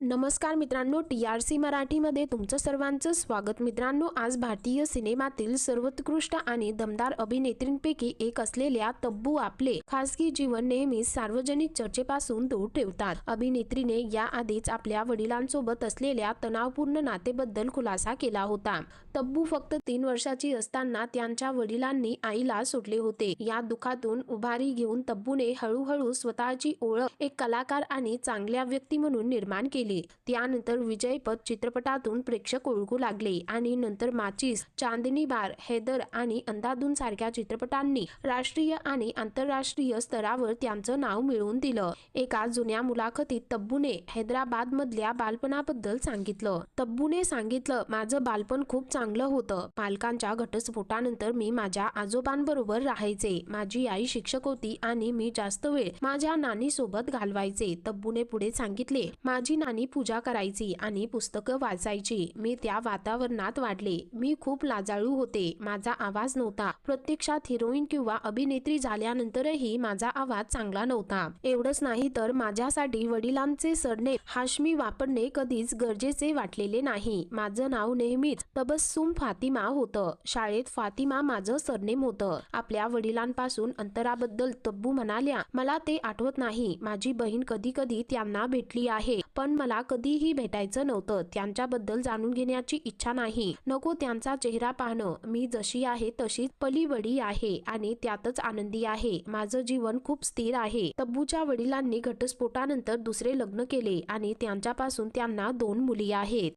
नमस्कार मित्रांनो T R C मराठीमध्ये तुमचं सर्वांचं स्वागत. मित्रांनो आज भारतीय सिनेमातील सर्वोत्कृष्ट आणि दमदार अभिनेत्रींपैकी एक असलेल्या तब्बू आपले खासगी जीवन नेहमी सार्वजनिक चर्चेपासून दूर ठेवतात. अभिनेत्रीने याआधीच आपल्या वडिलांसोबत असलेल्या तणावपूर्ण नातेबद्दल खुलासा केला होता. तब्बू फक्त तीन वर्षाची असताना त्यांच्या वडिलांनी आईला सोडले होते. या दुखातून उभारी घेऊन तब्बूने हळूहळू स्वतःची ओळख एक कलाकार आणि चांगल्या व्यक्ती म्हणून निर्माण केली. केली. त्यानंतर विजयपथ चित्रपटातून प्रेक्षक ओळखू लागले आणि नंतर माचीस चांदनी बार हैदर आणि अंधाधून सारख्या चित्रपटांनी राष्ट्रीय आणि आंतरराष्ट्रीय स्तरावर त्यांचं नाव मिळवून दिलं. एका जुन्या मुलाखतीत तब्बूने हैदराबाद मधल्या बालपणाबद्दल सांगितलं. तब्बूने सांगितलं माझं बालपण खूप चांगलं होतं. पालकांच्या घटस्फोटानंतर मी माझ्या आजोबांबरोबर राहायचे. माझी आई शिक्षक होती आणि मी जास्त वेळ माझ्या नानी सोबत घालवायचे. तब्बूने पुढे सांगितले माझी नानी पूजा करायची आणि पुस्तकं वाचायची. मी त्या वातावरणात वाढले. मी खूप लाजाळू होते. माझा आवाज नव्हता. प्रत्यक्षात हिरोईन किंवा अभिनेत्री झाल्यानंतरही माझा आवाज चांगला नव्हता. एवढंच नाही तर माझ्यासाठी वडिलांचे सरनेम हाशमी वापरणे कधीच गरजेचे वाटलेले नाही. माझं नाव नेहमीच तबस्सुम फातिमा होतं. शाळेत फातिमा माझं सरनेम होतं. आपल्या वडिलांपासून अंतराबद्दल तब्बू म्हणाल्या मला ते आठवत नाही. माझी बहीण कधी कधी त्यांना भेटली आहे. पण मला कधीही भेटायचं नव्हतं. त्यांच्याबद्दल जाणून घेण्याची इच्छा नाही. नको त्यांचा चेहरा पाहणं. मी जशी आहे तशीच पलीवडी आहे आणि त्यातच आनंदी आहे. माझं जीवन खूप स्थिर आहे. तब्बूच्या वडिलांनी घटस्फोटानंतर दुसरे लग्न केले आणि त्यांच्यापासून त्यांना दोन मुली आहेत.